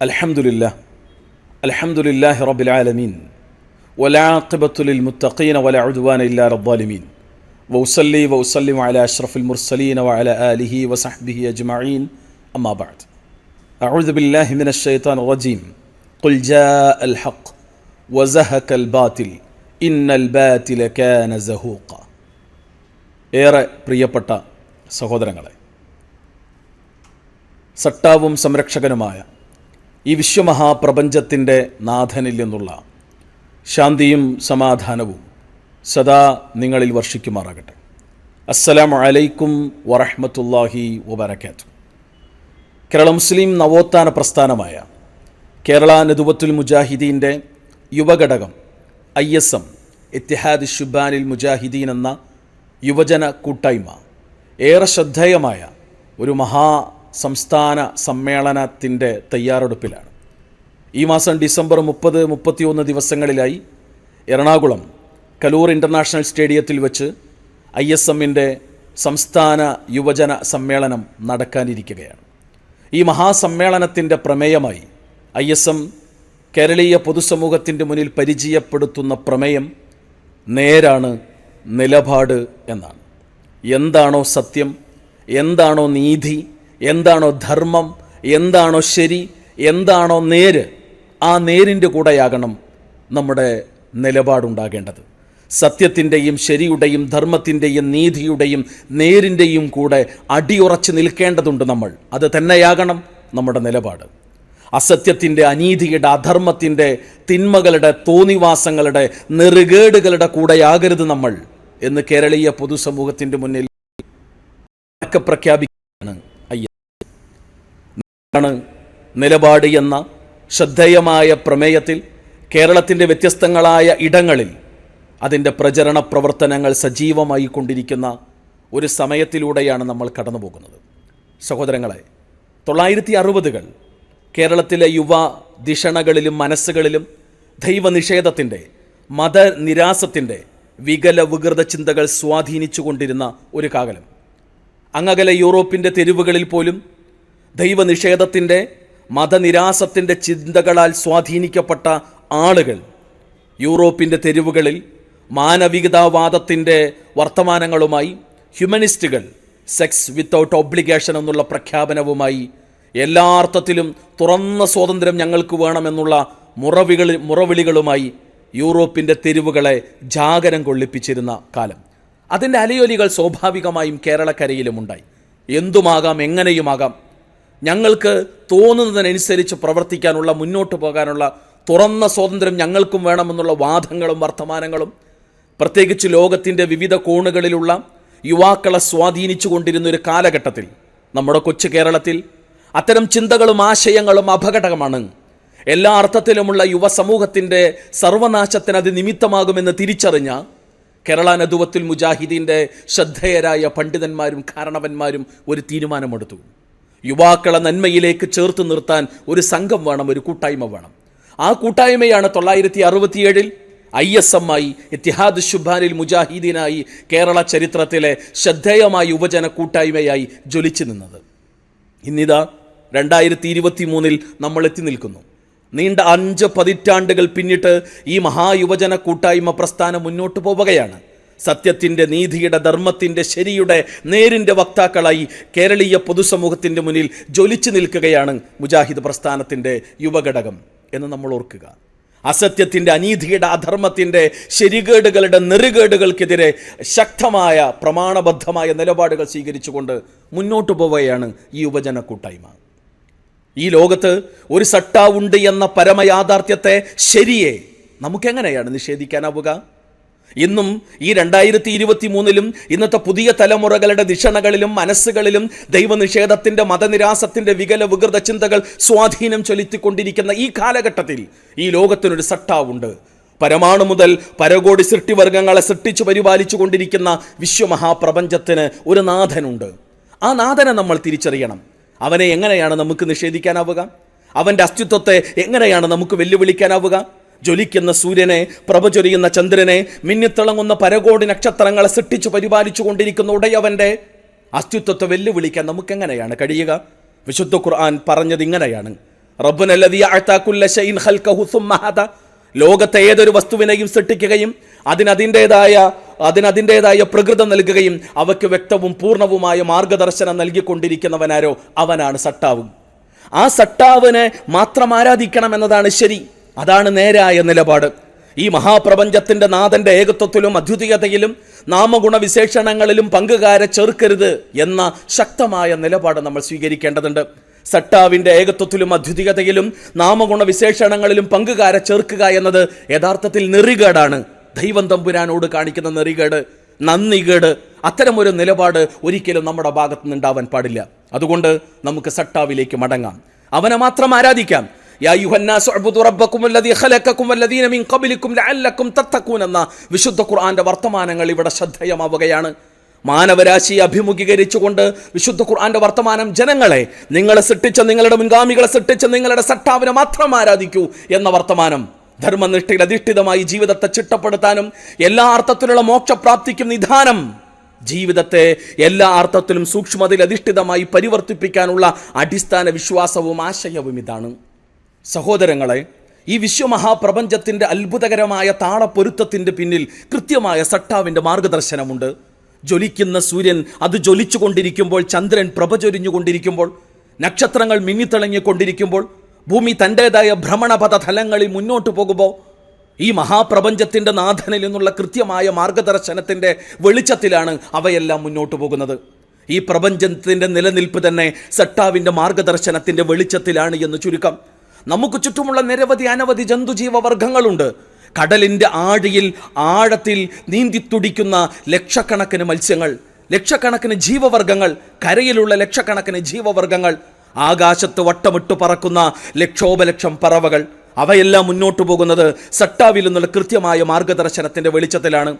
الحمد لله الحمد لله رب العالمين والعاقبة للمتقين ولا عدوان إلا على الظالمين وأصلي وأسلم على أشرف المرسلين وعلى آله وصحبه أجمعين أما بعد أعوذ بالله من الشيطان الرجيم قل جاء الحق وزهك الباطل إن الباطل كان زهوقا ഏറെ പ്രിയപ്പെട്ട സഹോദരങ്ങളെ സട്ടാവും സംരക്ഷകനുമായ ഈ വിശ്വമഹാപ്രപഞ്ചത്തിന്റെ നാഥനിൽ നിന്നുള്ള ശാന്തിയും സമാധാനവും സദാ നിങ്ങളിൽ വർഷിക്കുമാറാകട്ടെ. അസ്സലാം അലൈക്കും വറഹമത്തല്ലാഹി വബറകാത്തു കേരള മുസ്ലിം നവോത്ഥാന പ്രസ്ഥാനമായ കേരള നദുവത്തുൽ മുജാഹിദീന്റെ യുവഘടകം I S M Ittihad Shubbanil Mujahideen എന്ന യുവജന കൂട്ടായ്മ ഏറെ ശ്രദ്ധേയമായ ഒരു മഹാ സംസ്ഥാന സമ്മേളനത്തിന്റെ തയ്യാറെടുപ്പിലാണ്. ഈ മാസം ഡിസംബർ മുപ്പത് മുപ്പത്തിയൊന്ന് ദിവസങ്ങളിലായി എറണാകുളം കലൂർ ഇന്റർനാഷണൽ സ്റ്റേഡിയത്തിൽ വെച്ച് ഐ എസ് എമ്മിന്റെ സംസ്ഥാന യുവജന സമ്മേളനം നടക്കാനിരിക്കുകയാണ്. ഈ മഹാസമ്മേളനത്തിന്റെ പ്രമേയമായി ഐ എസ് എം കേരളീയ പൊതുസമൂഹത്തിന്റെ മുന്നിൽ പരിചയപ്പെടുത്തുന്ന പ്രമേയം നേരാണ് നിലപാട് എന്നാണ്. എന്താണോ സത്യം എന്താണോ നീതി എന്താണോ ധർമ്മം എന്താണോ ശരി എന്താണോ നേര് ആ നേരിന്റെ കൂടെയാകണം നമ്മുടെ നിലപാടുണ്ടാകേണ്ടത്. സത്യത്തിന്റെയും ശരിയുടെയും ധർമ്മത്തിന്റെയും നീതിയുടെയും നേരിന്റെയും കൂടെ അടിയുറച്ച് നിൽക്കേണ്ടതുണ്ട് നമ്മൾ. അത് തന്നെയാകണം നമ്മുടെ നിലപാട്. അസത്യത്തിന്റെ അനീതിയുടെ അധർമ്മത്തിന്റെ തിന്മകളുടെ തോന്നിവാസങ്ങളുടെ നെറുകേടുകളുടെ കൂടെയാകരുത് നമ്മൾ എന്ന് കേരളീയ പൊതുസമൂഹത്തിന്റെ മുന്നിൽ പ്രഖ്യാപിക്കുകയാണ്. ആണ് നിലപാട് എന്ന ശ്രദ്ധേയമായ പ്രമേയത്തിൽ കേരളത്തിന്റെ വ്യത്യസ്തങ്ങളായ ഇടങ്ങളിൽ അതിന്റെ പ്രചരണ പ്രവർത്തനങ്ങൾ സജീവമായി കൊണ്ടിരിക്കുന്ന ഒരു സമയത്തിലൂടെയാണ് നമ്മൾ കടന്നു പോകുന്നത് സഹോദരങ്ങളെ തൊള്ളായിരത്തി അറുപതുകൾ കേരളത്തിലെ യുവ ദിഷണകളിലും മനസ്സുകളിലും ദൈവനിഷേധത്തിന്റെ മതനിരാസത്തിന്റെ വികല വികൃത ചിന്തകൾ സ്വാധീനിച്ചു കൊണ്ടിരുന്ന ഒരു കാകലം അങ്ങകലെ യൂറോപ്പിന്റെ തെരുവുകളിൽ പോലും ദൈവനിഷേധത്തിന്റെ മതനിരാസത്തിന്റെ ചിന്തകളാൽ സ്വാധീനിക്കപ്പെട്ട ആളുകൾ യൂറോപ്പിന്റെ തെരുവുകളിൽ മാനവികതാവാദത്തിന്റെ വർത്തമാനങ്ങളുമായി ഹ്യൂമനിസ്റ്റുകൾ സെക്സ് വിത്തൗട്ട് ഒബ്ലിഗേഷൻ എന്നുള്ള പ്രഖ്യാപനവുമായി എല്ലാ അർത്ഥത്തിലും തുറന്ന സ്വാതന്ത്ര്യം ഞങ്ങൾക്ക് വേണമെന്നുള്ള മുറവികൾ മുറവിളികളുമായി യൂറോപ്പിന്റെ തെരുവുകളെ ജാഗരം കൊള്ളിപ്പിച്ചിരുന്ന കാലം. അതിന്റെ അലയൊലികൾ സ്വാഭാവികമായും കേരളക്കരയിലുമുണ്ടായി എന്തുമാകാം എങ്ങനെയുമാകാം ഞങ്ങൾക്ക് തോന്നുന്നതിനനുസരിച്ച് പ്രവർത്തിക്കാനുള്ള മുന്നോട്ട് പോകാനുള്ള തുറന്ന സ്വാതന്ത്ര്യം ഞങ്ങൾക്കും വേണമെന്നുള്ള വാദങ്ങളും വർത്തമാനങ്ങളും പ്രത്യേകിച്ച് ലോകത്തിന്റെ വിവിധ കോണുകളിലുള്ള യുവാക്കളെ സ്വാധീനിച്ചു കൊണ്ടിരുന്ന ഒരു കാലഘട്ടത്തിൽ നമ്മുടെ കൊച്ചു കേരളത്തിൽ അത്തരം ചിന്തകളും ആശയങ്ങളും അപകടകമാണ്. എല്ലാ അർത്ഥത്തിലുമുള്ള യുവസമൂഹത്തിന്റെ സർവനാശത്തിന് അത് നിമിത്തമാകുമെന്ന് തിരിച്ചറിഞ്ഞ കേരള നദുവത്തിൽ മുജാഹിദീന്റെ ശ്രദ്ധേയരായ പണ്ഡിതന്മാരും കാരണവന്മാരും ഒരു തീരുമാനമെടുത്തു. യുവാക്കളെ നന്മയിലേക്ക് ചേർത്ത് നിർത്താൻ ഒരു സംഘം വേണം ഒരു കൂട്ടായ്മ വേണം. ആ കൂട്ടായ്മയാണ് തൊള്ളായിരത്തി അറുപത്തിയേഴിൽ ഐ എസ് എം ആയി ഇത്തിഹാദ് ഷുബാനിൽ മുജാഹിദീനായി കേരള ചരിത്രത്തിലെ ശ്രദ്ധേയമായ യുവജന കൂട്ടായ്മയായി ജ്വലിച്ചു നിന്നത്. ഇന്നിതാ രണ്ടായിരത്തി ഇരുപത്തി മൂന്നിൽ നമ്മൾ എത്തി നിൽക്കുന്നു. നീണ്ട അഞ്ച് പതിറ്റാണ്ടുകൾ പിന്നിട്ട് ഈ മഹായുവജന കൂട്ടായ്മ പ്രസ്ഥാനം മുന്നോട്ട് പോവുകയാണ്. സത്യത്തിന്റെ നീതിയുടെ ധർമ്മത്തിന്റെ ശരിയുടെ നേരിന്റെ വക്താക്കളായി കേരളീയ പൊതുസമൂഹത്തിന്റെ മുന്നിൽ ജ്വലിച്ചു നിൽക്കുകയാണ് മുജാഹിദ് പ്രസ്ഥാനത്തിന്റെ യുവഘടകം എന്ന് നമ്മൾ ഓർക്കുക. അസത്യത്തിന്റെ അനീതിയുടെ അധർമ്മത്തിന്റെ ശരികേടുകളുടെ നെറുകേടുകൾക്കെതിരെ ശക്തമായ പ്രമാണബദ്ധമായ നിലപാടുകൾ സ്വീകരിച്ചുകൊണ്ട് മുന്നോട്ട് പോവുകയാണ് ഈ യുവജന കൂട്ടായ്മ. ഈ ലോകത്ത് ഒരു സട്ടാവുണ്ട് എന്ന പരമയാഥാർത്ഥ്യത്തെ ശരിയെ നമുക്കെങ്ങനെയാണ് നിഷേധിക്കാനാവുക? ഇന്നും ഈ രണ്ടായിരത്തി ഇരുപത്തി മൂന്നിലും ഇന്നത്തെ പുതിയ തലമുറകളുടെ ദിഷണകളിലും മനസ്സുകളിലും ദൈവനിഷേധത്തിന്റെ മതനിരാസത്തിന്റെ വികല വികൃത ചിന്തകൾ സ്വാധീനം ചെലുത്തിക്കൊണ്ടിരിക്കുന്ന ഈ കാലഘട്ടത്തിൽ ഈ ലോകത്തിനൊരു സട്ടാവുണ്ട്. പരമാണു മുതൽ പരകോടി സൃഷ്ടിവർഗങ്ങളെ സൃഷ്ടിച്ചു പരിപാലിച്ചു കൊണ്ടിരിക്കുന്ന വിശ്വമഹാപ്രപഞ്ചത്തിന് ഒരു നാഥനുണ്ട്. ആ നാഥനെ നമ്മൾ തിരിച്ചറിയണം. അവനെ എങ്ങനെയാണ് നമുക്ക് നിഷേധിക്കാനാവുക? അവന്റെ അസ്തിത്വത്തെ എങ്ങനെയാണ് നമുക്ക് വെല്ലുവിളിക്കാനാവുക? ജ്വലിക്കുന്ന സൂര്യനെ പ്രഭചൊരിയുന്ന ചന്ദ്രനെ മിന്നിത്തിളങ്ങുന്ന പരകോടി നക്ഷത്രങ്ങളെ സൃഷ്ടിച്ചു പരിപാലിച്ചു കൊണ്ടിരിക്കുന്ന ഉടയവന്റെ അസ്തിത്വത്തെ വെല്ലുവിളിക്കാൻ നമുക്കെങ്ങനെയാണ് കഴിയുക? വിശുദ്ധ ഖുർആൻ പറഞ്ഞത് ഇങ്ങനെയാണ്. ലോകത്തെ ഏതൊരു വസ്തുവിനെയും സൃഷ്ടിക്കുകയും അതിനതിന്റെതായ അതിനതിന്റെതായ പ്രകൃതം നൽകുകയും അവയ്ക്ക് വ്യക്തവും പൂർണവുമായ മാർഗദർശനം നൽകിക്കൊണ്ടിരിക്കുന്നവനാരോ? അവനാണ് സട്ടാവ്. ആ സട്ടാവിനെ മാത്രം ആരാധിക്കണം എന്നതാണ് ശരി. അതാണ് നേരായ നിലപാട്. ഈ മഹാപ്രപഞ്ചത്തിന്റെ നാഥന്റെ ഏകത്വത്തിലും അദ്വിതീയതയിലും നാമഗുണ വിശേഷണങ്ങളിലും പങ്കുകാരെ ചേർക്കരുത് എന്ന ശക്തമായ നിലപാട് നമ്മൾ സ്വീകരിക്കേണ്ടതുണ്ട്. സട്ടാവിന്റെ ഏകത്വത്തിലും അദ്വിതീയതയിലും നാമഗുണ വിശേഷണങ്ങളിലും പങ്കുകാരെ എന്നത് യഥാർത്ഥത്തിൽ നെറികേടാണ്. ദൈവം തമ്പുരാനോട് കാണിക്കുന്ന നെറികേട് നന്ദികേട് അത്തരമൊരു നിലപാട് ഒരിക്കലും നമ്മുടെ ഭാഗത്തു നിന്നുണ്ടാവാൻ പാടില്ല. അതുകൊണ്ട് നമുക്ക് സട്ടാവിലേക്ക് മടങ്ങാം. അവനെ മാത്രം ആരാധിക്കാം. എന്ന വിശുദ്ധ ഖുർആന്റെ വർത്തമാനങ്ങൾ ഇവിടെ ശ്രദ്ധേയമാവുകയാണ്. മാനവരാശിയെ അഭിമുഖീകരിച്ചുകൊണ്ട് വിശുദ്ധ ഖുർആന്റെ വർത്തമാനം ജനങ്ങളെ നിങ്ങളെ സൃഷ്ടിച്ച നിങ്ങളുടെ മുൻഗാമികളെ സൃഷ്ടിച്ച നിങ്ങളുടെ സട്ടാവിനെ മാത്രം ആരാധിക്കൂ എന്ന വർത്തമാനം. ധർമ്മനിഷ്ഠയിൽ അധിഷ്ഠിതമായി ജീവിതത്തെ ചിട്ടപ്പെടുത്താനും എല്ലാ അർത്ഥത്തിലുള്ള മോക്ഷപ്രാപ്തിക്കും നിധാനം. ജീവിതത്തെ എല്ലാ അർത്ഥത്തിലും സൂക്ഷ്മതയിൽ അധിഷ്ഠിതമായി പരിവർത്തിപ്പിക്കാനുള്ള അടിസ്ഥാന വിശ്വാസവും ആശയവും ഇതാണ്. സഹോദരങ്ങളെ ഈ വിശ്വമഹാപ്രപഞ്ചത്തിന്റെ അത്ഭുതകരമായ താളപ്പൊരുത്തത്തിന്റെ പിന്നിൽ കൃത്യമായ സട്ടാവിന്റെ മാർഗദർശനമുണ്ട്. ജ്വലിക്കുന്ന സൂര്യൻ അത് ജ്വലിച്ചുകൊണ്ടിരിക്കുമ്പോൾ ചന്ദ്രൻ പ്രഭചൊരിഞ്ഞുകൊണ്ടിരിക്കുമ്പോൾ നക്ഷത്രങ്ങൾ മിന്നിത്തിളങ്ങിക്കൊണ്ടിരിക്കുമ്പോൾ ഭൂമി തന്റേതായ ഭ്രമണപഥ തലങ്ങളിൽ മുന്നോട്ട് പോകുമ്പോൾ ഈ മഹാപ്രപഞ്ചത്തിന്റെ നാഥനിൽ നിന്നുള്ള കൃത്യമായ മാർഗദർശനത്തിന്റെ വെളിച്ചത്തിലാണ് അവയെല്ലാം മുന്നോട്ട് പോകുന്നത്. ഈ പ്രപഞ്ചത്തിന്റെ നിലനിൽപ്പ് തന്നെ സട്ടാവിന്റെ മാർഗദർശനത്തിന്റെ വെളിച്ചത്തിലാണ് എന്ന് ചുരുക്കം നമുക്ക് ചുറ്റുമുള്ള നിരവധി അനവധി ജന്തുജീവ വർഗങ്ങളുണ്ട് കടലിന്റെ ആഴിയിൽ ആഴത്തിൽ നീന്തി തുടിക്കുന്ന ലക്ഷക്കണക്കിന് മത്സ്യങ്ങൾ ലക്ഷക്കണക്കിന് ജീവവർഗങ്ങൾ കരയിലുള്ള ലക്ഷക്കണക്കിന് ജീവവർഗങ്ങൾ ആകാശത്ത് വട്ടമിട്ട് പറക്കുന്ന ലക്ഷോപലക്ഷം പറവകൾ. അവയെല്ലാം മുന്നോട്ട് പോകുന്നത് സട്ടാവിൽ നിന്നുള്ള കൃത്യമായ മാർഗദർശനത്തിന്റെ വെളിച്ചത്തിലാണ്.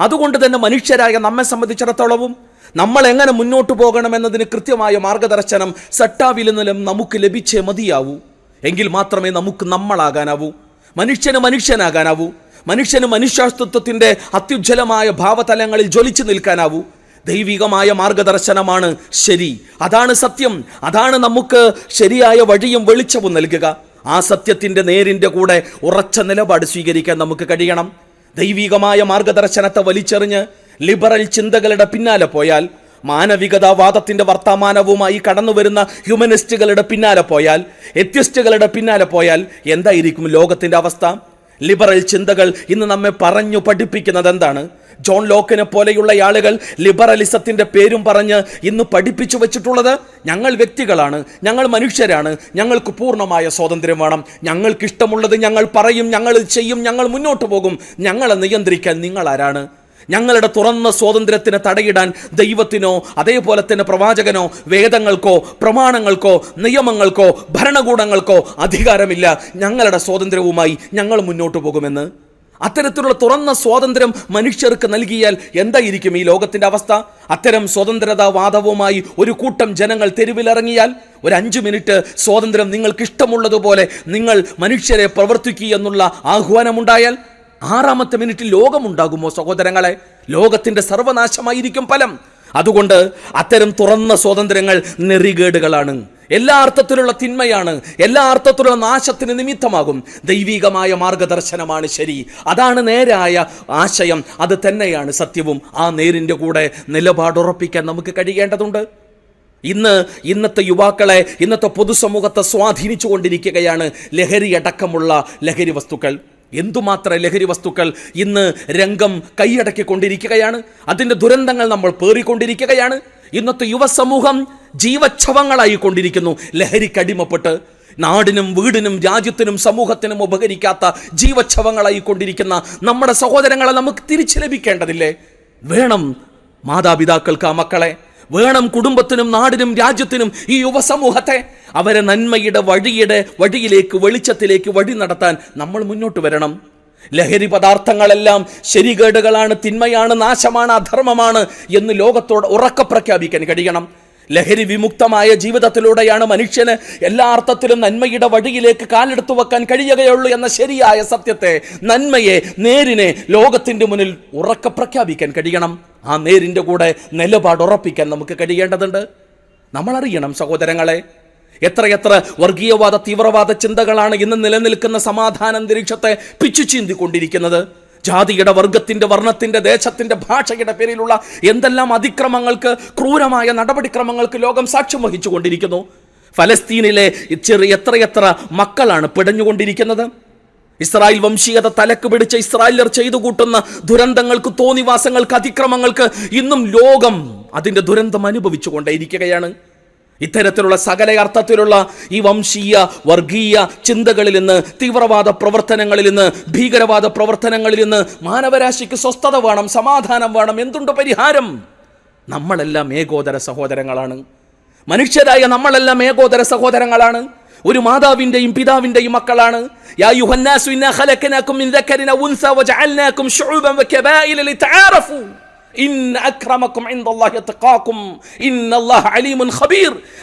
അതുകൊണ്ട് തന്നെ മനുഷ്യരായ നമ്മെ സംബന്ധിച്ചിടത്തോളവും നമ്മൾ എങ്ങനെ മുന്നോട്ട് പോകണമെന്നതിന് കൃത്യമായ മാർഗദർശനം സട്ടാവിൽ നിന്നും നമുക്ക് ലഭിച്ചേ മതിയാവൂ. എങ്കിൽ മാത്രമേ നമുക്ക് നമ്മളാകാനാവൂ. മനുഷ്യന് മനുഷ്യനാകാനാവൂ. മനുഷ്യന് മനുഷ്യാസ്തിത്വത്തിന്റെ അത്യുജ്വലമായ ഭാവതലങ്ങളിൽ ജ്വലിച്ചു നിൽക്കാനാവൂ. ദൈവികമായ മാർഗദർശനമാണ് ശരി. അതാണ് സത്യം. അതാണ് നമുക്ക് ശരിയായ വഴിയും വെളിച്ചവും നൽകുക. ആ സത്യത്തിന്റെ നേരിന്റെ കൂടെ ഉറച്ച നിലപാട് സ്വീകരിക്കാൻ നമുക്ക് കഴിയണം. ദൈവികമായ മാർഗദർശനത്തെ വലിച്ചെറിഞ്ഞ് ലിബറൽ ചിന്തകളുടെ പിന്നാലെ പോയാൽ മാനവികതാവാദത്തിന്റെ വർത്തമാനവുമായി കടന്നു വരുന്ന ഹ്യൂമനിസ്റ്റുകളുടെ പിന്നാലെ പോയാൽ എത്യസ്റ്റുകളുടെ പിന്നാലെ പോയാൽ എന്തായിരിക്കും ലോകത്തിന്റെ അവസ്ഥ? ലിബറൽ ചിന്തകൾ ഇന്ന് നമ്മെ പറഞ്ഞു പഠിപ്പിക്കുന്നത് എന്താണ്? ജോൺ ലോക്കിനെ പോലെയുള്ള ആളുകൾ ലിബറലിസത്തിന്റെ പേരും പറഞ്ഞ് ഇന്ന് പഠിപ്പിച്ചു വെച്ചിട്ടുള്ളത് ഞങ്ങൾ വ്യക്തികളാണ് ഞങ്ങൾ മനുഷ്യരാണ് ഞങ്ങൾക്ക് പൂർണമായ സ്വാതന്ത്ര്യം വേണം ഞങ്ങൾക്കിഷ്ടമുള്ളത് ഞങ്ങൾ പറയും ഞങ്ങൾ ചെയ്യും ഞങ്ങൾ മുന്നോട്ട് പോകും ഞങ്ങളെ നിയന്ത്രിക്കാൻ നിങ്ങൾ ആരാണ്? ഞങ്ങളുടെ തുറന്ന സ്വാതന്ത്ര്യത്തിന് തടയിടാൻ ദൈവത്തിനോ അതേപോലെ തന്നെ പ്രവാചകനോ വേദങ്ങൾക്കോ പ്രമാണങ്ങൾക്കോ നിയമങ്ങൾക്കോ ഭരണകൂടങ്ങൾക്കോ അധികാരമില്ല. ഞങ്ങളുടെ സ്വാതന്ത്ര്യവുമായി ഞങ്ങൾ മുന്നോട്ട് പോകുമെന്ന്. അത്തരത്തിലുള്ള തുറന്ന സ്വാതന്ത്ര്യം മനുഷ്യർക്ക് നൽകിയാൽ എന്തായിരിക്കും ഈ ലോകത്തിന്റെ അവസ്ഥ? അത്തരം സ്വതന്ത്രതാവാദവുമായി ഒരു കൂട്ടം ജനങ്ങൾ തെരുവിലിറങ്ങിയാൽ ഒരു അഞ്ച് മിനിറ്റ് സ്വാതന്ത്ര്യം നിങ്ങൾക്ക് ഇഷ്ടമുള്ളതുപോലെ നിങ്ങൾ മനുഷ്യരെ പ്രവർത്തിക്കുക എന്നുള്ള ആഹ്വാനമുണ്ടായാൽ ആറാമത്തെ മിനിറ്റിൽ ലോകമുണ്ടാകുമോ സഹോദരങ്ങളെ? ലോകത്തിന്റെ സർവനാശമായിരിക്കും ഫലം. അതുകൊണ്ട് അത്തരം തുറന്ന സ്വാതന്ത്ര്യങ്ങൾ നെറികേടുകളാണ്. എല്ലാ അർത്ഥത്തിലുള്ള തിന്മയാണ് എല്ലാ അർത്ഥത്തിലുള്ള നാശത്തിന് നിമിത്തമാകും. ദൈവികമായ മാർഗദർശനമാണ് ശരി. അതാണ് നേരായ ആശയം. അത് തന്നെയാണ് സത്യവും. ആ നേരിന്റെ കൂടെ നിലപാടുറപ്പിക്കാൻ നമുക്ക് കഴിയേണ്ടതുണ്ട്. ഇന്ന് ഇന്നത്തെ യുവാക്കളെ ഇന്നത്തെ പൊതുസമൂഹത്തെ സ്വാധീനിച്ചു കൊണ്ടിരിക്കുകയാണ് ലഹരി അടക്കമുള്ള ലഹരി വസ്തുക്കൾ. എന്തുമാത്രം ലഹരി വസ്തുക്കൾ ഇന്ന് രംഗം കൈയടക്കിക്കൊണ്ടിരിക്കുകയാണ്? അതിന്റെ ദുരന്തങ്ങൾ നമ്മൾ പേറിക്കൊണ്ടിരിക്കുകയാണ്. ഇന്നത്തെ യുവസമൂഹം ജീവച്ഛവങ്ങളായി കൊണ്ടിരിക്കുന്നു ലഹരിക്കടിമപ്പെട്ട് നാടിനും വീടിനും രാജ്യത്തിനും സമൂഹത്തിനും ഉപകരിക്കാത്ത ജീവച്ഛവങ്ങളായി കൊണ്ടിരിക്കുന്ന നമ്മുടെ സഹോദരങ്ങളെ നമുക്ക് തിരിച്ചു ലഭിക്കേണ്ടതില്ലേ? വേണം മാതാപിതാക്കൾക്ക് ആ മക്കളെ. വേണം കുടുംബത്തിനും നാടിനും രാജ്യത്തിനും ഈ യുവസമൂഹത്തെ. അവരെ നന്മയുടെ വഴിയുടെ വഴിയിലേക്ക് വെളിച്ചത്തിലേക്ക് വഴി നടത്താൻ നമ്മൾ മുന്നോട്ട് വരണം. ലഹരി പദാർത്ഥങ്ങളെല്ലാം ശരികേടുകളാണ് തിന്മയാണ് നാശമാണ് അധർമ്മമാണ് എന്ന് ലോകത്തോട് ഉറക്ക പ്രഖ്യാപിക്കാൻ കഴിയണം. ലഹരി വിമുക്തമായ ജീവിതത്തിലൂടെയാണ് മനുഷ്യന് എല്ലാ അർത്ഥത്തിലും നന്മയുടെ വഴിയിലേക്ക് കാലെടുത്തു വെക്കാൻ കഴിയുകയുള്ളൂ എന്ന ശരിയായ സത്യത്തെ നന്മയെ നേരിനെ ലോകത്തിന്റെ മുന്നിൽ ഉറക്ക പ്രഖ്യാപിക്കാൻ കഴിയണം. ആ നേരിന്റെ കൂടെ നിലപാട് ഉറപ്പിക്കാൻ നമുക്ക് കഴിയേണ്ടതുണ്ട്. നമ്മളറിയണം സഹോദരങ്ങളെ എത്രയെത്ര വർഗീയവാദ തീവ്രവാദ ചിന്തകളാണ് ഇന്ന് നിലനിൽക്കുന്ന സമാധാന അന്തരീക്ഷത്തെ പിച്ചു ചീന്തിക്കൊണ്ടിരിക്കുന്നത്. ജാതിയുടെ വർഗത്തിന്റെ വർണത്തിന്റെ ദേശത്തിന്റെ ഭാഷയുടെ പേരിലുള്ള എന്തെല്ലാം അതിക്രമങ്ങൾക്ക് ക്രൂരമായ നടപടിക്രമങ്ങൾക്ക് ലോകം സാക്ഷ്യം വഹിച്ചുകൊണ്ടിരിക്കുന്നു? ഫലസ്തീനിലെ ചെറിയ എത്രയെത്ര മക്കളാണ് പിടഞ്ഞുകൊണ്ടിരിക്കുന്നത്? ഇസ്രായേൽ വംശീയത തലക്ക് പിടിച്ച ഇസ്രായേലർ ചെയ്തു കൂട്ടുന്ന ദുരന്തങ്ങൾക്ക് തോന്നിവാസങ്ങൾക്ക് അതിക്രമങ്ങൾക്ക് ഇന്നും ലോകം അതിന്റെ ദുരന്തം അനുഭവിച്ചുകൊണ്ടേയിരിക്കുകയാണ്. ഇത്തരത്തിലുള്ള സകല അർത്ഥത്തിലുള്ള ഈ വംശീയ വർഗീയ ചിന്തകളിൽ നിന്ന് തീവ്രവാദ പ്രവർത്തനങ്ങളിൽ നിന്ന് ഭീകരവാദ പ്രവർത്തനങ്ങളിൽ നിന്ന് മാനവരാശിക്ക് സ്വസ്ഥത വേണം സമാധാനം വേണം എന്തുണ്ട് പരിഹാരം? നമ്മളെല്ലാം ഏകോദര സഹോദരങ്ങളാണ്. മനുഷ്യരായ നമ്മളെല്ലാം ഏകോദര സഹോദരങ്ങളാണ്. ഒരു മാതാവിന്റെയും പിതാവിന്റെയും മക്കളാണ്. യാ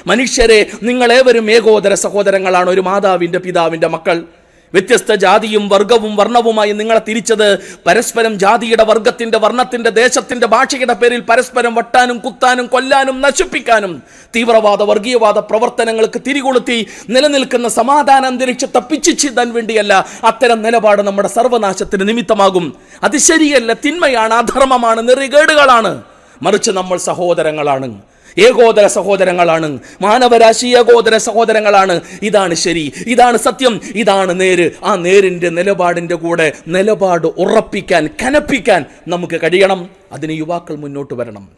മനുഷ്യരെ നിങ്ങൾ ഏവരും ഏകോദര സഹോദരങ്ങളാണ് ഒരു മാതാവിന്റെ പിതാവിന്റെ മക്കൾ. വ്യത്യസ്ത ജാതിയും വർഗവും വർണവുമായി നിങ്ങളെ തിരിച്ചത് പരസ്പരം ജാതിയുടെ വർഗത്തിന്റെ വർണത്തിന്റെ ദേശത്തിന്റെ ഭാഷയുടെ പേരിൽ പരസ്പരം വട്ടാനും കുത്താനും കൊല്ലാനും നശിപ്പിക്കാനും തീവ്രവാദ വർഗീയവാദ പ്രവർത്തനങ്ങൾക്ക് തിരികൊളുത്തി നിലനിൽക്കുന്ന സമാധാന അന്തരീക്ഷത്തെ പിച്ചിച്ചിതാൻ വേണ്ടിയല്ല അത്തരം നിലപാട് നമ്മുടെ സർവനാശത്തിന് നിമിത്തമാകും. അത് ശരിയല്ല തിന്മയാണ് അധർമ്മമാണ് നെറികേടുകളാണ്. മറിച്ച് നമ്മൾ സഹോദരങ്ങളാണ്. ഏകോദര സഹോദരങ്ങളാണ്. മാനവരാശി ഏകോദര സഹോദരങ്ങളാണ്. ഇതാണ് ശരി. ഇതാണ് സത്യം. ഇതാണ് നേര്. ആ നേരിന്റെ നിലപാടിന്റെ കൂടെ നിലപാട് ഉറപ്പിക്കാൻ കനപ്പിക്കാൻ നമുക്ക് കഴിയണം. അതിന് യുവാക്കൾ മുന്നോട്ട് വരണം.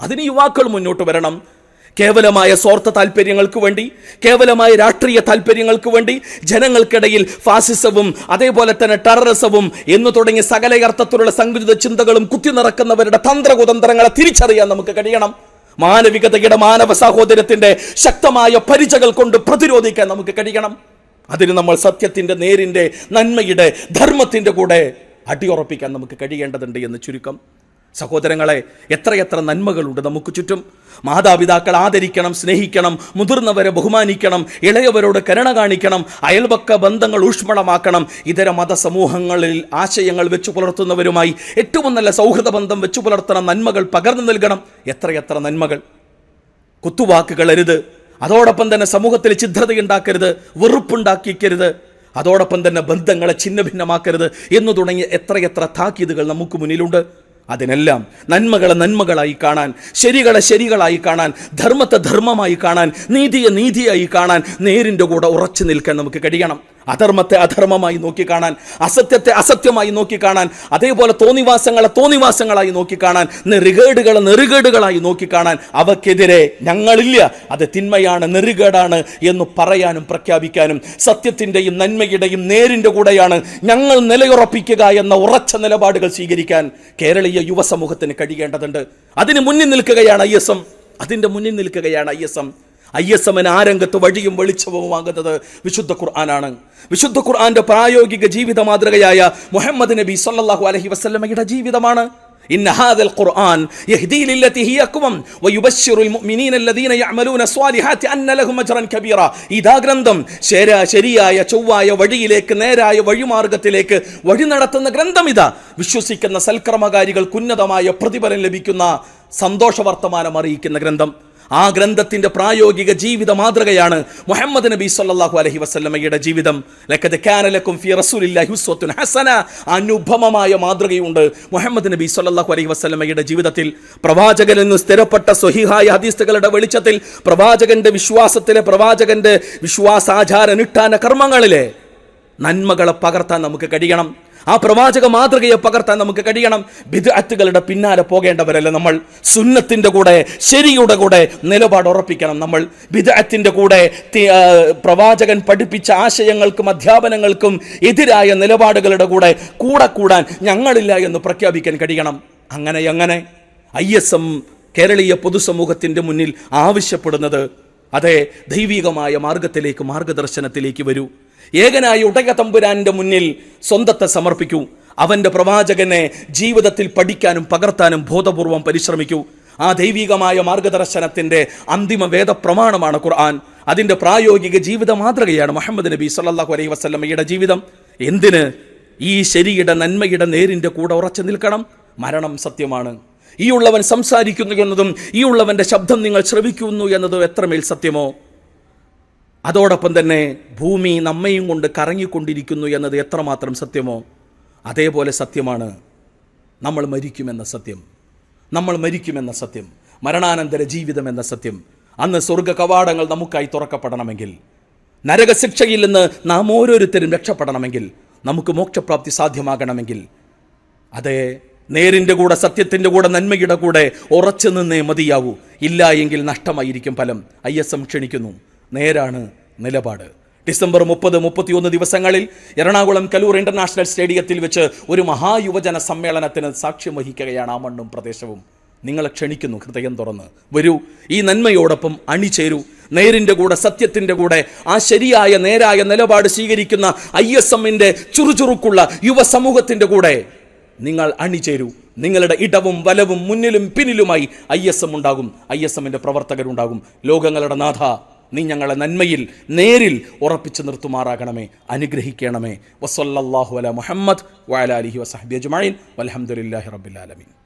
അതിന് യുവാക്കൾ മുന്നോട്ട് വരണം. കേവലമായ സ്വാർത്ഥ താല്പര്യങ്ങൾക്ക് വേണ്ടി കേവലമായ രാഷ്ട്രീയ താല്പര്യങ്ങൾക്ക് വേണ്ടി ജനങ്ങൾക്കിടയിൽ ഫാസിസവും അതേപോലെ തന്നെ ടെററിസവും എന്ന് തുടങ്ങിയ സകലയർത്ഥത്തിലുള്ള സങ്കുചിത ചിന്തകളും കുത്തി നിറക്കുന്നവരുടെ തന്ത്രകുതന്ത്രങ്ങളെ തിരിച്ചറിയാൻ നമുക്ക് കഴിയണം. മാനവികതയുടെ മാനവ സഹോദരത്തിന്റെ ശക്തമായ പരിചകൾ കൊണ്ട് പ്രതിരോധിക്കാൻ നമുക്ക് കഴിയണം. അതിന് നമ്മൾ സത്യത്തിന്റെ നേരിന്റെ നന്മയുടെ ധർമ്മത്തിന്റെ കൂടെ അടിയുറപ്പിക്കാൻ നമുക്ക് കഴിയേണ്ടതുണ്ട് എന്ന് ചുരുക്കം. സഹോദരങ്ങളെ എത്രയെത്ര നന്മകളുണ്ട് നമുക്ക് ചുറ്റും. മാതാപിതാക്കൾ ആദരിക്കണം സ്നേഹിക്കണം മുതിർന്നവരെ ബഹുമാനിക്കണം ഇളയവരോട് കരുണ കാണിക്കണം അയൽപക്ക ബന്ധങ്ങൾ ഊഷ്മളമാക്കണം. ഇതര മതസമൂഹങ്ങളിൽ ആശയങ്ങൾ വെച്ചു പുലർത്തുന്നവരുമായി ഏറ്റവും നല്ല സൗഹൃദ ബന്ധം വെച്ചു പുലർത്തണം നന്മകൾ പകർന്നു നൽകണം. എത്രയെത്ര നന്മകൾ. കുത്തുവാക്കുകൾ അരുത്. അതോടൊപ്പം തന്നെ സമൂഹത്തിൽ ഛിദ്രതയുണ്ടാക്കരുത് വെറുപ്പുണ്ടാക്കിക്കരുത്. അതോടൊപ്പം തന്നെ ബന്ധങ്ങളെ ഛിന്ന ഭിന്നമാക്കരുത് എന്നു തുടങ്ങിയ എത്രയെത്ര താക്കീതുകൾ നമുക്ക് മുന്നിലുണ്ട്. അതിനെല്ലാം നന്മകളെ നന്മകളായി കാണാൻ ശരികളെ ശരികളായി കാണാൻ ധർമ്മത്തെ ധർമ്മമായി കാണാൻ നീതിയെ നീതിയായി കാണാൻ നേരിന്റെ കൂടെ ഉറച്ചു നിൽക്കാൻ നമുക്ക് കഴിയണം. അധർമ്മത്തെ അധർമ്മമായി നോക്കിക്കാണാൻ അസത്യത്തെ അസത്യമായി നോക്കിക്കാണാൻ അതേപോലെ തോന്നിവാസങ്ങളെ തോന്നിവാസങ്ങളായി നോക്കിക്കാണാൻ നെറികേടുകളെ നെറികേടുകളായി നോക്കിക്കാണാൻ അവക്കെതിരെ ഞങ്ങളില്ല. അത് തിന്മയാണ് നെറികേടാണ് എന്ന് പറയാനും പ്രഖ്യാപിക്കാനും സത്യത്തിന്റെയും നന്മയുടെയും നേരിന്റെ കൂടെയാണ് ഞങ്ങൾ നിലയുറപ്പിക്കുക എന്ന ഉറച്ച നിലപാടുകൾ സ്വീകരിക്കാൻ കേരളീയ യുവസമൂഹത്തിന് കഴിയേണ്ടതുണ്ട്. അതിന് മുന്നിൽ നിൽക്കുകയാണ് ഐ എസ് എം. അതിന്റെ മുന്നിൽ നിൽക്കുകയാണ് I S M. I S എമ്മിന് ആ രംഗത്ത് വഴിയും വെളിച്ചവുമാകുന്നത് വിശുദ്ധ ഖുർആനാണ് വിശുദ്ധ ഖുർആന്റെ പ്രായോഗിക ജീവിത മാതൃകയായ മുഹമ്മദ് നബി സല്ലല്ലാഹു അലൈഹി വസല്ലമയുടെ ജീവിതമാണ് إن هذا القرآن يهدي للتي هي أقوم ويبشر المؤمنين الذين يعملون الصالحات أن لهم أجرا كبيرا ഇതാ ഗ്രന്ഥം ശരാ ശരിയായ ചൊവ്വായ വഴിയിലേക്ക് നേരായ വഴിമാർഗത്തിലേക്ക് വഴി നടത്തുന്ന ഗ്രന്ഥം ഇതാ വിശ്വസിക്കുന്ന സൽക്രമകാരികൾക്ക് ഉന്നതമായ പ്രതിഫലം ലഭിക്കുന്ന സന്തോഷ വർത്തമാനം അറിയിക്കുന്ന ഗ്രന്ഥം ആ ഗ്രന്ഥത്തിന്റെ പ്രായോഗിക ജീവിത മാതൃകയാണ് മുഹമ്മദ് നബി സല്ലാഹു അലഹി വസ്ലമയുടെ ജീവിതം. ലഖദ് കാനലക്കും ഫി റസൂലില്ലാഹി ഉസ്വത്തുൻ ഹസന. അനുപമമായ മാതൃകയുണ്ട് മുഹമ്മദ് നബി സല്ലാഹു അലഹി വസ്ലമയുടെ ജീവിതത്തിൽ. പ്രവാചകൻ നിന്ന് സ്ഥിരപ്പെട്ട സ്വഹിഹായ ഹദീസുകളുടെ വെളിച്ചത്തിൽ പ്രവാചകന്റെ വിശ്വാസത്തിലെ പ്രവാചകന്റെ വിശ്വാസാചാര നിട്ടാന കർമ്മങ്ങളിലെ നന്മകളെ പകർത്താൻ നമുക്ക് കഴിയണം. ആ പ്രവാചക മാതൃകയെ പകർത്താൻ നമുക്ക് കഴിയണം. ബിദ്അത്തുകളുടെ പിന്നാലെ പോകേണ്ടവരല്ല നമ്മൾ. സുന്നത്തിന്റെ കൂടെ ശരിയുടെ കൂടെ നിലപാട് ഉറപ്പിക്കണം നമ്മൾ. ബിദ്അത്തിന്റെ കൂടെ പ്രവാചകൻ പഠിപ്പിച്ച ആശയങ്ങൾക്കും അധ്യാപനങ്ങൾക്കും എതിരായ നിലപാടുകളുടെ കൂടെ കൂടെ കൂടാൻ ഞങ്ങളില്ല എന്ന് പ്രഖ്യാപിക്കാൻ കഴിയണം. അങ്ങനെ അങ്ങനെ. ഐ എസ് എം കേരളീയ പൊതുസമൂഹത്തിന്റെ മുന്നിൽ ആവശ്യപ്പെടുന്നത് അതെ ദൈവികമായ മാർഗത്തിലേക്ക് മാർഗദർശനത്തിലേക്ക് വരൂ. ഏകനായ ഉടക തമ്പുരാന്റെ മുന്നിൽ സ്വന്തത്തെ സമർപ്പിക്കൂ. അവന്റെ പ്രവാചകനെ ജീവിതത്തിൽ പഠിക്കാനും പകർത്താനും ബോധപൂർവം പരിശ്രമിക്കൂ. ആ ദൈവികമായ മാർഗദർശനത്തിന്റെ അന്തിമ വേദപ്രമാണമാണ് ഖുർആൻ. അതിന്റെ പ്രായോഗിക ജീവിത മാതൃകയാണ് മുഹമ്മദ് നബി സല്ലാഹു അലൈഹി വസ്ലമയുടെ ജീവിതം. എന്തിന്? ഈ ശരിയുടെ നന്മയുടെ നേരിന്റെ കൂടെ ഉറച്ചു നിൽക്കണം. മരണം സത്യമാണ്. ഈ ഉള്ളവൻ സംസാരിക്കുന്നു എന്നതും ഈ ഉള്ളവന്റെ ശബ്ദം നിങ്ങൾ ശ്രവിക്കുന്നു എന്നതും എത്രമേൽ സത്യമോ? അതോടൊപ്പം തന്നെ ഭൂമി നമ്മയും കൊണ്ട് കറങ്ങിക്കൊണ്ടിരിക്കുന്നു എന്നത് എത്രമാത്രം സത്യമോ? അതേപോലെ സത്യമാണ്. നമ്മൾ മരിക്കുമെന്ന സത്യം. നമ്മൾ മരിക്കുമെന്ന സത്യം. മരണാനന്തര ജീവിതം എന്ന സത്യം. അന്ന് സ്വർഗ കവാടങ്ങൾ നമുക്കായി തുറക്കപ്പെടണമെങ്കിൽ നരകശിക്ഷയിൽ നിന്ന് നാം ഓരോരുത്തരും രക്ഷപ്പെടണമെങ്കിൽ നമുക്ക് മോക്ഷപ്രാപ്തി സാധ്യമാകണമെങ്കിൽ അതേ നേരിന്റെ കൂടെ സത്യത്തിന്റെ കൂടെ നന്മയുടെ കൂടെ ഉറച്ചു നിന്നേ മതിയാവൂ. ഇല്ല എങ്കിൽ നഷ്ടമായിരിക്കും ഫലം. ഐ എസ് എം ക്ഷണിക്കുന്നു. നേരാണ് നിലപാട്. ഡിസംബർ മുപ്പത് മുപ്പത്തിയൊന്ന് ദിവസങ്ങളിൽ എറണാകുളം കലൂർ ഇന്റർനാഷണൽ സ്റ്റേഡിയത്തിൽ വെച്ച് ഒരു മഹായുവജന സമ്മേളനത്തിന് സാക്ഷ്യം വഹിക്കുകയാണ് ആ മണ്ണും പ്രദേശവും. നിങ്ങളെ ക്ഷണിക്കുന്നു ഹൃദയം തുറന്ന്. വരൂ ഈ നന്മയോടൊപ്പം അണിചേരൂ. നേരിന്റെ കൂടെ സത്യത്തിന്റെ കൂടെ ആ ശരിയായ നേരായ നിലപാട് സ്വീകരിക്കുന്ന ഐ എസ് എമ്മിന്റെ ചുറുചുറുക്കുള്ള യുവസമൂഹത്തിന്റെ കൂടെ നിങ്ങൾ അണിചേരൂ. നിങ്ങളുടെ ഇടവും വലവും മുന്നിലും പിന്നിലുമായി ഐ എസ് എം ഉണ്ടാകും. ഐ എസ് എമ്മിന്റെ പ്രവർത്തകരുണ്ടാകും. ലോകങ്ങളുടെ നാഥ നീ ഞങ്ങളെ നന്മയിൽ നേരിൽ ഉറപ്പിച്ചു നിർത്തുമാറാകണമേ. അനുഗ്രഹിക്കണമേ. വസല്ലല്ലാഹു അല മുഹമ്മദ് വയലാലിഹി വസഹബി അജ്മഈൻ. വൽഹംദുലില്ലാഹി റബ്ബിൽ ആലമീൻ.